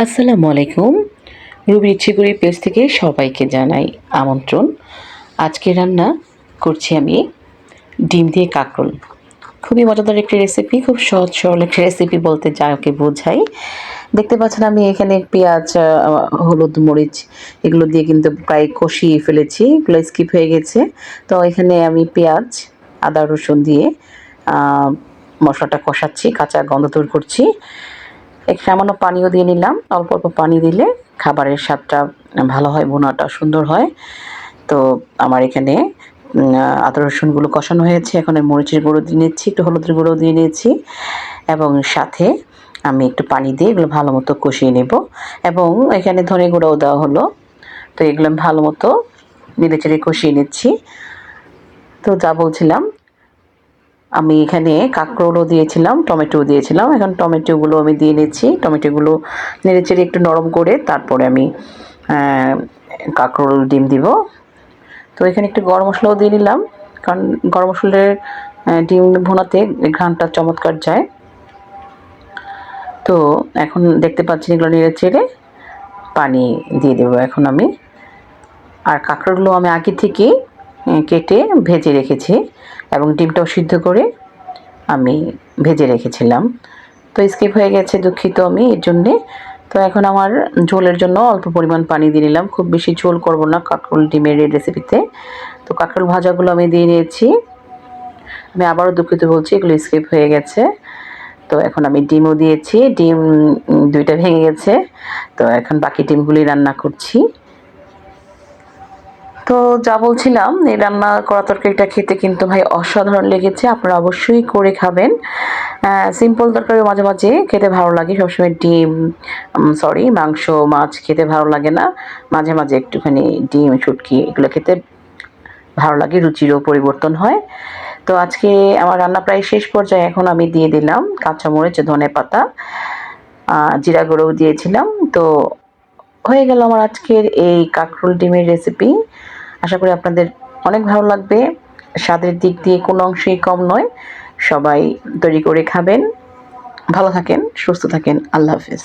আসসালামু আলাইকুম। Ruby ইচ্ছেগুড়ি page থেকে সবাইকে জানাই আমন্ত্রণ। আজকে রান্না করছি আমি ডিম দিয়ে কাঁকরোল। খুবই মজাদার একটি রেসিপি খুব সহজ সরল একটি রেসিপি বলতে যাকে বোঝাই। দেখতে পাচ্ছেন আমি এখানে পেঁয়াজ হলুদ, মরিচ এগুলো দিয়ে কিন্তু প্রায় কষিয়ে ফেলেছি, এগুলো স্কিপ হয়ে গেছে। তো এখানে আমি পেঁয়াজ, আদা, রসুন দিয়ে মশলাটা কষাচ্ছি, কাঁচা গন্ধ দূর করছি। এক সামান্য পানিও দিয়ে নিলাম। অল্প অল্প পানি দিলে খাবারের স্বাদটা ভালো হয় বোনাটা সুন্দর হয়। তো আমার এখানে আদা, রসুনগুলো কষানো হয়েছে। এখন আমি মরিচের গুঁড়ো দিয়ে নিচ্ছি, একটু হলুদের গুঁড়ো দিয়ে নিয়েছি এবং সাথে আমি একটু পানি দিয়ে এগুলো ভালো মতো কষিয়ে নেব। এবং এখানে ধনে গুঁড়োও দেওয়া হলো। তো এগুলো আমি ভালো মতো নেড়ে চেড়ে কষিয়ে নিচ্ছি। তো যা বলছিলাম আমি এখানে কাঁকরোলও দিয়েছিলাম টমেটো দিয়েছিলাম। এখন টমেটোগুলো আমি দিয়ে নিচ্ছি। টমেটোগুলো নেড়ে চেড়ে একটু নরম করে তারপরে আমি কাঁকরোল ডিম দিব। তো এখানে একটু গরম মশলাও দিয়ে নিলাম, কারণ গরম মশলার ডিম ভুনাতে ঘ্রাণটা চমৎকার যায়। তো এখন দেখতে পাচ্ছি এগুলো নেড়ে চেড়ে পানি দিয়ে দেবো এখন আমি। আর কাঁকড়াগুলো আমি আগে থেকে কেটে ভেজে রেখেছি এবং ডিমটাও সিদ্ধ করে আমি ভেজে রেখেছিলাম। তো স্কিপ হয়ে গেছে দুঃখিত আমি এর জন্যে। তো এখন আমার ঝোলের জন্য অল্প পরিমাণ পানি দিয়ে নিলাম। খুব বেশি ঝোল করব না কাঁকরোল ডিমের রেসিপিতে তো কাঁকরোল ভাজাগুলো আমি দিয়ে নিয়েছি। আমি আবারও দুঃখিত বলছি, এগুলো স্কিপ হয়ে গেছে। তো এখন আমি ডিমও দিয়েছি। ডিম দুইটা ভেঙে গেছে। তো এখন বাকি ডিমগুলি রান্না করছি। যা বলছিলাম, এই রান্না করা তরকারিটা খেতে কিন্তু ভাই অসাধারণ লেগেছে। আপনারা অবশ্যই করে খাবেন। সিম্পল তরকারি মাঝে মাঝে খেতে ভালো লাগে। সবসময় ডিম সরি মাংস, মাছ খেতে ভালো লাগে না। মাঝে মাঝে একটুখানি ডিম, শুটকি এগুলো খেতে ভালো লাগে, রুচিরও পরিবর্তন হয়। তো আজকে আমার রান্না প্রায় শেষ পর্যায়ে এখন আমি দিয়ে দিলাম কাঁচামরিচ, ধনে পাতা জিরা গুঁড়োও দিয়েছিলাম। তো হয়ে গেল আমার আজকের এই কাঁকরোল ডিমের রেসিপি আশা করি আপনাদের অনেক ভালো লাগবে। স্বাদের দিক দিয়ে কোনো অংশেই কম নয়। সবাই তৈরি করে খাবেন। ভালো থাকেন, সুস্থ থাকেন। আল্লাহ হাফেজ।